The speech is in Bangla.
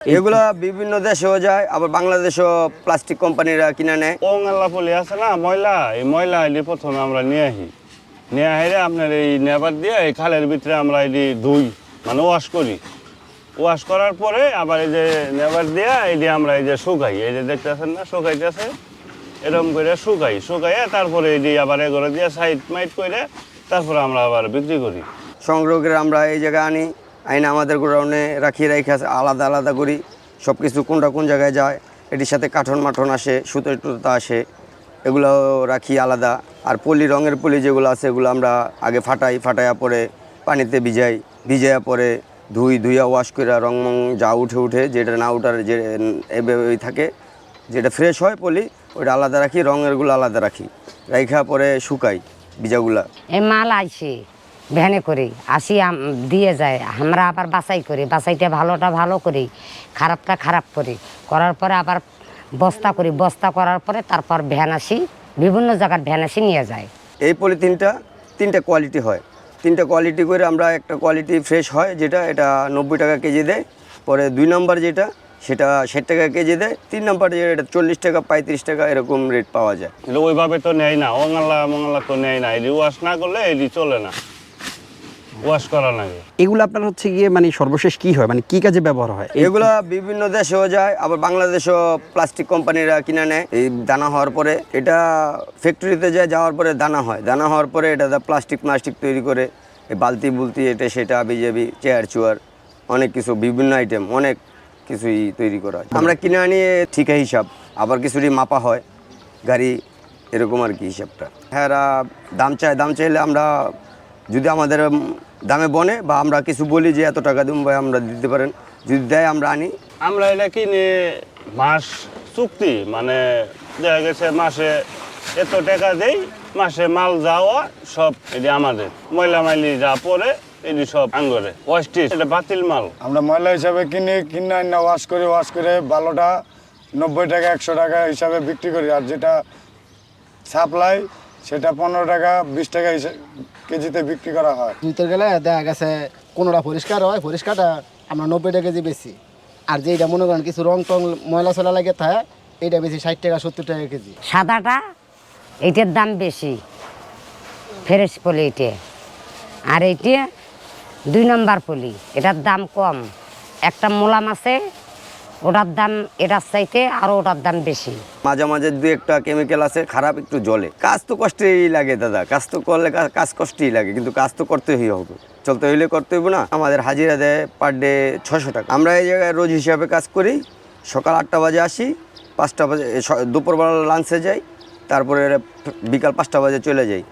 এগুলা বিভিন্ন দেশেও যায় আবার বাংলাদেশেও প্লাস্টিক কোম্পানিরা কিনে নেয়। ওঙ্গাল্লা পলি আছে না ময়লা এই ময়লা এটি প্রথমে আমরা নিয়ে আসি। নিয়ে আসলে আপনার এই নেবার দিয়ে এই খালের ভিতরে আমরা এটি ধুই মানে ওয়াশ করি। ওয়াশ করার পরে আবার এই যে নেবার দিয়ে এটি আমরা এই যে শুকাই। এই যে দেখতেছেন না শুকাইতেছে। এরকম করে শুকাই শুকাইয়ে তারপরে এটি আবার এগুলো দিয়ে সাইড মাইট করে তারপরে আমরা আবার বিক্রি করি। সংগ্রহ করে আমরা এই জায়গায় আনি। আইনে আমাদের গোডাউনে রাখি রেখে আলাদা আলাদা করি সব কিছু কোনটা কোন জায়গায় যায়, এটির সাথে কাঠন মাঠন আসে সুতো টুতো আসে এগুলো রাখি আলাদা। আর পলি, রঙের পলি যেগুলো আছে, এগুলো আমরা আগে ফাটাই, ফাটাইয়া পরে পানিতে ভিজাই, ভিজাইয়া পরে ধুই, ধুইয়া ওয়াশ করে রং মং যা উঠে উঠে, যেটা না উঠার যে এভাবেই থাকে, যেটা ফ্রেশ হয় পলি, ওইটা আলাদা রাখি রঙেরগুলো আলাদা রাখি, রাইখা পরে শুকাই বীজাগুলা এই মাল আইসে ভ্যানে করি আসি দিয়ে যায়। আমরা আবার বাছাই করি বাছাইটা ভালোটা ভালো করি খারাপটা খারাপ করি। করার পরে আবার বস্তা করি বস্তা করার পরে তারপর ভ্যান আসি বিভিন্ন জায়গার ভ্যান আসি নিয়ে যায়। এই পলিথিনটা তিনটা কোয়ালিটি হয়। তিনটা কোয়ালিটি করে আমরা একটা কোয়ালিটি ফ্রেশ হয় যেটা এটা নব্বই টাকা কেজি দেয়। পরে দুই নম্বর যেটা সেটা ষাট টাকা কেজি দেয়। তিন নম্বর যেটা এটা চল্লিশ টাকা পঁয়ত্রিশ টাকা এরকম রেট পাওয়া যায়। কিন্তু ওইভাবে তো নেয় না ওঙ্গাল্লা মঙ্গাল্লা তো নেয় না। এটি ওয়াশ না করলে এটি চলে না। ওয়াশ করা লাগে। এগুলো আপনার হচ্ছে গিয়ে মানে সর্বশেষ কি হয়? মানে কি কাজে ব্যবহার হয়? এগুলা বিভিন্ন দেশেও যায় আবার বাংলাদেশেও প্লাস্টিক কোম্পানিরা কিনে নেয়। এই দানা হওয়ার পরে এটা ফ্যাক্টরিতে যায় যাওয়ার পরে দানা হয়। দানা হওয়ার পরে এটা প্লাস্টিক প্লাস্টিক তৈরি করে এই বালতি বুলতি এটা সেটা বিজেবি চেয়ার চুয়ার অনেক কিছু বিভিন্ন আইটেম অনেক কিছুই তৈরি করা হয়। আমরা কিনে আনি ঠিকা হিসাব আবার কিছুটি মাপা হয়। গাড়ি এরকম আর কি হিসাবটা। হ্যাঁ দাম চায় দাম চাইলে আমরা যদি আমাদের দামে বনে বা আমরা কিছু বলি যে এত টাকা দিন ভাই আমরা দিতে পারেন যদি দেয় আমরা আনি। আমরা এটা কিনে মাস চুক্তি মানে দেখা গেছে মাসে এত টাকা দেই মাসে মাল যাওয়া সব এটি আমাদের। ময়লা মাইলি যা পরে এটি সব আঙ্গরে। ওয়েস্টিজ এটা বাতিল মাল। আমরা ময়লা হিসাবে কিনে কিনে আনি না ওয়াশ করে ওয়াশ করে ভালোটা নব্বই টাকা একশো টাকা হিসাবে বিক্রি করি। আর যেটা সাপ্লাই সেটা পনেরো টাকা বিশ টাকা হিসেবে কেজিতে বিক্রি করা হয়। ধুইতে গেলে দেখা গেছে কোনোটা পরিষ্কার হয় পরিষ্কারটা আমরা নব্বই টাকা কেজি বেশি। আর যেটা মনে করেন কিছু রং টং ময়লা চলা লাগে থাকে এইটা বেশি ষাট টাকা সত্তর টাকা কেজি। সাদাটা এইটার দাম বেশি ফ্রেশ পলি এটা আর এইটা দুই নম্বর পলি এটার দাম কম। একটা মোলাম আছে ওটার দাম এটার চাইতে আরও ওটার দাম বেশি। মাঝে মাঝে দু একটা কেমিক্যাল আছে, খারাপ একটু জলে কাজ তো কষ্টেই লাগে দাদা, কাজ তো করলে কাজ কষ্টই লাগে, কিন্তু কাজ তো করতেই হবে। চলতে হইলে করতে হইব না, আমাদের হাজিরা দেয় পার ডে ছশো টাকা। আমরা এই জায়গায় রোজ হিসাবে কাজ করি, সকাল আটটা বাজে আসি, পাঁচটা বাজে দুপুরবেলা লাঞ্চে যাই, তারপরে বিকাল পাঁচটা বাজে চলে যাই।